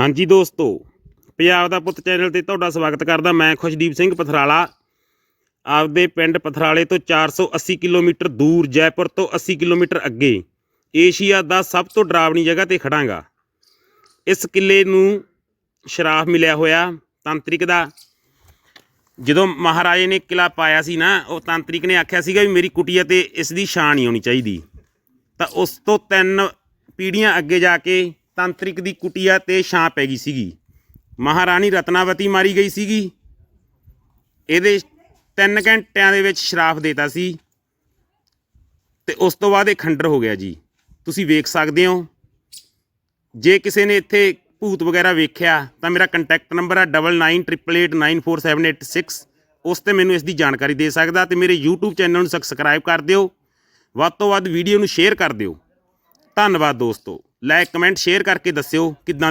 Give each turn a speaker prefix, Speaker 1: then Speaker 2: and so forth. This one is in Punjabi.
Speaker 1: ਹਾਂਜੀ ਦੋਸਤੋ, ਪੰਜਾਬ ਦਾ ਪੁੱਤ ਚੈਨਲ ਤੇ ਤੁਹਾਡਾ ਸਵਾਗਤ ਕਰਦਾ ਮੈਂ ਖੁਸ਼ਦੀਪ ਸਿੰਘ ਪਥਰਾਲਾ। ਆਪਦੇ ਪਿੰਡ ਪਥਰਾਲੇ ਤੋਂ 480 ਕਿਲੋਮੀਟਰ ਦੂਰ ਜੈਪੁਰ ਤੋਂ 80 ਕਿਲੋਮੀਟਰ ਅੱਗੇ ਏਸ਼ੀਆ ਦਾ ਸਭ ਤੋਂ ਡਰਾਵਣੀ ਜਗ੍ਹਾ ਤੇ ਖੜਾਂਗਾ। ਇਸ ਕਿਲੇ ਨੂੰ ਸ਼ਰਾਫ ਮਿਲਿਆ ਹੋਇਆ ਤਾਂਤਰਿਕ ਦਾ। ਜਦੋਂ ਮਹਾਰਾਜੇ ਨੇ ਕਿਲਾ ਪਾਇਆ ਸੀ ਨਾ, ਉਹ ਤਾਂਤਰਿਕ ਨੇ ਆਖਿਆ ਸੀਗਾ ਵੀ ਮੇਰੀ ਕੁਟੀਆ ਤੇ ਇਸ ਦੀ ਸ਼ਾਨ ਨਹੀਂ ਆਉਣੀ ਚਾਹੀਦੀ। ਤਾਂ ਉਸ ਤੋਂ ਤਿੰਨ ਪੀੜ੍ਹੀਆਂ ਅੱਗੇ ਜਾ ਕੇ ਤਾਂਤਰਿਕ ਦੀ ਕੁਟੀਆ ਤੇ ਛਾਂ ਪੈ ਗਈ ਸੀਗੀ। ਮਹਾਰਾਣੀ ਰਤਨਾਵਤੀ ਮਾਰੀ ਗਈ ਸੀਗੀ। ਇਹਦੇ ਤਿੰਨ ਘੰਟਿਆਂ ਦੇ ਵਿੱਚ ਸ਼ਰਾਫ ਦੇਤਾ ਸੀ। ਤੇ ਉਸ ਤੋਂ ਬਾਅਦ ਇਹ ਖੰਡਰ ਹੋ ਗਿਆ ਜੀ। ਤੁਸੀਂ ਵੇਖ ਸਕਦੇ ਹੋ। ਜੇ ਕਿਸੇ ਨੇ ਇੱਥੇ ਭੂਤ ਵਗੈਰਾ ਵੇਖਿਆ, ਤਾਂ ਮੇਰਾ ਕੰਟੈਕਟ ਨੰਬਰ ਹੈ 9988944786 ਉਸ ਤੇ ਮੈਨੂੰ ਇਸ ਦੀ ਜਾਣਕਾਰੀ ਦੇ ਸਕਦਾ ਤੇ ਮੇਰੇ YouTube ਚੈਨਲ ਨੂੰ ਸਬਸਕ੍ਰਾਈਬ ਕਰ ਦਿਓ। ਵੱਧ ਤੋਂ ਵੱਧ ਵੀਡੀਓ ਨੂੰ ਸ਼ੇਅਰ ਕਰ ਦਿਓ। ਧੰਨਵਾਦ ਦੋਸਤੋ। ਲਾਈਕ ਕਮੈਂਟ ਸ਼ੇਅਰ ਕਰਕੇ ਦੱਸਿਓ ਕਿੱਦਾਂ ਦੀ